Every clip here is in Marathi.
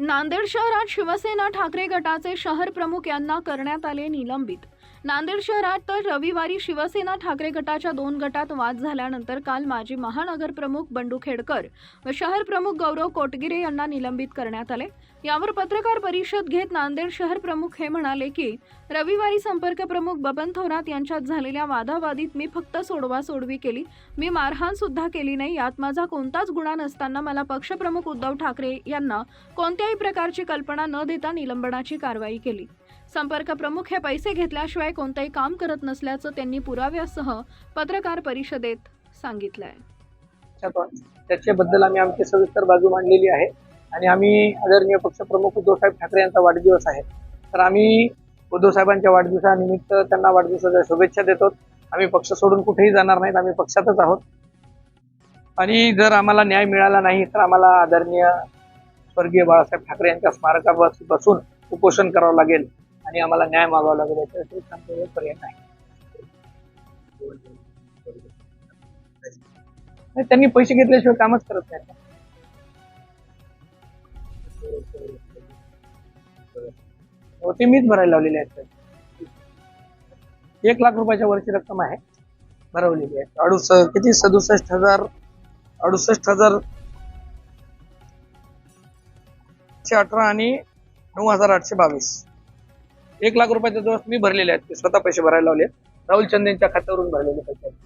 नांदेड शहरात शिवसेना ठाकरे गटाचे शहर प्रमुख यांना करण्यात आले निलंबित. नांदेड शहरात तर रविवारी शिवसेना ठाकरे गटाच्या दोन गटात वाद झाल्यानंतर काल माजी महानगर प्रमुख बंडू खेडकर व शहर प्रमुख गौरव कोटगिरे यांना निलंबित करण्यात आले. यावर पत्रकार परिषद घेत नांदेड शहर प्रमुख हे म्हणाले की रविवारी संपर्क प्रमुख बबन थोरात यांच्यात झालेल्या वादावादीत मी फक्त सोडवा सोडवी केली. मी मारहाण सुद्धा केली नाही. यात माझा कोणताच गुन्हा नसताना मला पक्षप्रमुख उद्धव ठाकरे यांना कोणत्याही प्रकारची कल्पना न देता निलंबनाची कारवाई केली. संपर्क प्रमुख हे पैसे घेतल्याशिवाय कोणतंही काम करत नसल्याचं त्यांनी पुराव्यासह पत्रकार परिषदेत सांगितलंय. त्याच्याबद्दल आम्ही आमची सविस्तर बाजू मांडलेली आहे आणि आम्ही आदरणीय पक्षप्रमुख उद्धवसाहेब ठाकरे यांचा वाढदिवस आहे. तर आम्ही उद्धव साहेबांच्या वाढदिवसानिमित्त त्यांना वाढदिवसाच्या शुभेच्छा देतो. आम्ही पक्ष सोडून कुठेही जाणार नाहीत आम्ही पक्षातच आहोत. आणि जर आम्हाला न्याय मिळाला नाही तर आम्हाला आदरणीय स्वर्गीय बाळासाहेब ठाकरे यांच्या स्मारकावर बसून उपोषण करावं लागेल. आणि आम्हाला न्याय मागावा लागेल याच्यासाठी आमच्याकडे पर्याय नाही. त्यांनी पैसे घेतल्याशिवाय कामच करत नाही. हो, ते मीच भरायला लावलेले आहेत. एक लाख रुपयाच्या वरची रक्कम आहे भरवलेली आहे. अडुस किती? सदुसष्ट हजार अडुसष्ट हजार अठरा आणि नऊ हजार आठशे बावीस. एक लाख रुपयाचे दिवस मी भरलेले आहेत स्वतः पैसे भरायला लावले राहुल चंदेच्या खात्यावरून भरलेले पैसे आहेत.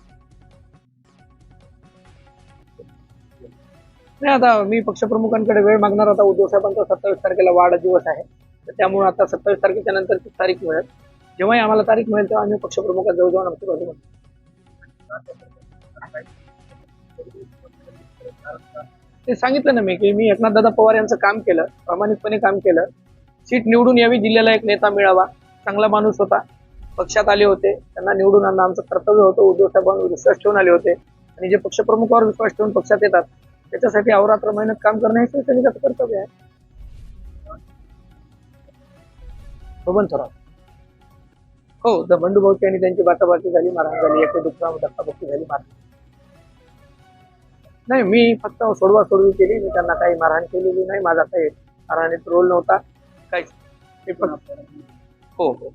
नाही आता मी पक्षप्रमुखांकडे वेळ मागणार आता उद्धव साहेबांचा सत्तावीस तारखेला वाढदिवस आहे. तर त्यामुळे आता सत्तावीस तारखेच्या नंतर ती तारीख मिळेल. जेव्हाही आम्हाला तारीख मिळेल तेव्हा आम्ही पक्षप्रमुखांजवळ जाऊन आमची बाजू म्हणतो ते सांगितलं ना मी की मी एकनाथ दादा पवार यांचं काम केलं प्रामाणिकपणे काम केलं. सीट निवडून यावी जिल्ह्याला एक नेता मिळावा. चांगला माणूस होता. पक्षात आले होते. त्यांना निवडून आणणं आमचं कर्तव्य होतं. उद्धव साहेबांवर विश्वास ठेवून आले होते. आणि जे पक्षप्रमुखावर विश्वास ठेवून पक्षात येतात त्याच्यासाठी अवरात्र मेहनत काम करणं हे शिवसैनिकाचं कर्तव्य आहे. बबन थोरात हो द बंडू भाऊची आणि त्यांची बाताबाती झाली मारहाण झाली एक दुसरा धक्काबक्की झाली मारहाण नाही मी फक्त सोडवा सोडवी केली. मी त्यांना काही मारहाण केलेली नाही. माझा काही मारहाणीत रोल नव्हता. काहीच. फक्त हो हो.